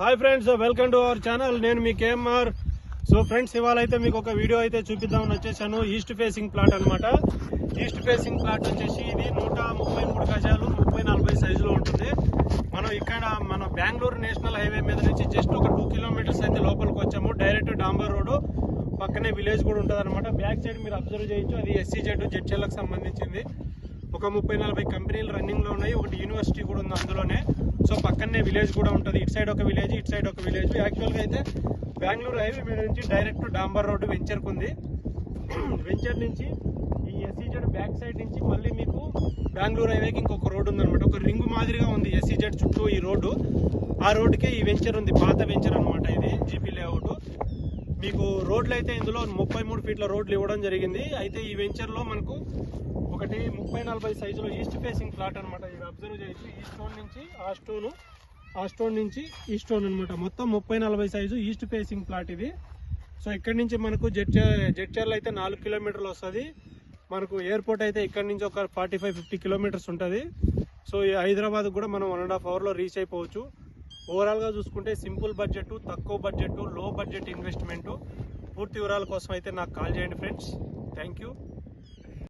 Hi friends welcome to our channel నేను మీ KMR so friends ఇవాళ అయితే మీకు ఒక వీడియో అయితే చూపిద్దామని వచ్చేసాను. ఈస్ట్ ఫేసింగ్ ప్లాట్ అనమాట ఈస్ట్ ఫేసింగ్ ప్లాట్ వచ్చేసి ఇది నూట ముప్పై మూడు గజాలు ముప్పై నలభై సైజులో ఉంటుంది. మనం ఇక్కడ మన బెంగళూరు నేషనల్ హైవే మీద నుంచి జస్ట్ ఒక టూ కిలోమీటర్స్ అయితే లోపలికి వచ్చాము. డైరెక్ట్ డాంబర్ రోడ్ పక్కనే విలేజ్ కూడా ఉంటుంది అనమాట బ్యాక్ సైడ్ మీరు అబ్జర్వ్ చేయొచ్చు. అది ఎస్సీ జెడ్ జెడ్చెల్లకు సంబంధించింది. ఒక ముప్పై నలభై కంపెనీలు రన్నింగ్లో ఉన్నాయి. ఒకటి యూనివర్సిటీ కూడా ఉంది అందులోనే. సో పక్కనే విలేజ్ కూడా ఉంటుంది. ఇటు సైడ్ ఒక విలేజ్ ఇటు సైడ్ ఒక విలేజ్. యాక్చువల్గా అయితే బెంగళూరు హైవే మీద నుంచి డైరెక్ట్ డాంబర్ రోడ్డు వెంచర్కి ఉంది. వెంచర్ నుంచి ఈ ఎస్సీజెడ్ బ్యాక్ సైడ్ నుంచి మళ్ళీ మీకు బెంగళూరు హైవేకి ఇంకొక రోడ్డు ఉందన్నమాట. ఒక రింగ్ మాదిరిగా ఉంది ఎస్సీజెడ్ చుట్టూ ఈ రోడ్డు ఆ రోడ్డుకే ఈ వెంచర్ ఉంది. పాత వెంచర్ అనమాట ఇది. జీపీ మీకు రోడ్లు అయితే ఇందులో ముప్పై మూడు ఫీట్ల రోడ్లు ఇవ్వడం జరిగింది. అయితే ఈ వెంచర్లో మనకు ఒకటి ముప్పై నలభై సైజులో ఈస్ట్ ఫేసింగ్ ప్లాట్ అనమాట ఇది అబ్జర్వ్ చేయొచ్చు. ఈ స్టోన్ నుంచి ఆ స్టోన్ ఆ స్టోన్ నుంచి ఈ స్టోన్ అనమాట మొత్తం ముప్పై నలభై సైజు ఈస్ట్ ఫేసింగ్ ప్లాట్ ఇది. సో ఇక్కడ నుంచి మనకు జడ్చర్ జడ్చర్లు అయితే నాలుగు కిలోమీటర్లు వస్తుంది. మనకు ఎయిర్పోర్ట్ అయితే ఇక్కడ నుంచి ఒక ఫార్టీ ఫైవ్ ఫిఫ్టీ కిలోమీటర్స్ ఉంటుంది. సో ఈ హైదరాబాద్ కూడా మనం వన్ అండ్ హాఫ్ అవర్లో రీచ్ అయిపోవచ్చు. ఓవరాల్గా చూసుకుంటే సింపుల్ బడ్జెట్ తక్కువ బడ్జెట్లో బడ్జెట్ ఇన్వెస్ట్మెంట్ పూర్తి వివరాల కోసం అయితే నాకు కాల్ చేయండి ఫ్రెండ్స్. Thank you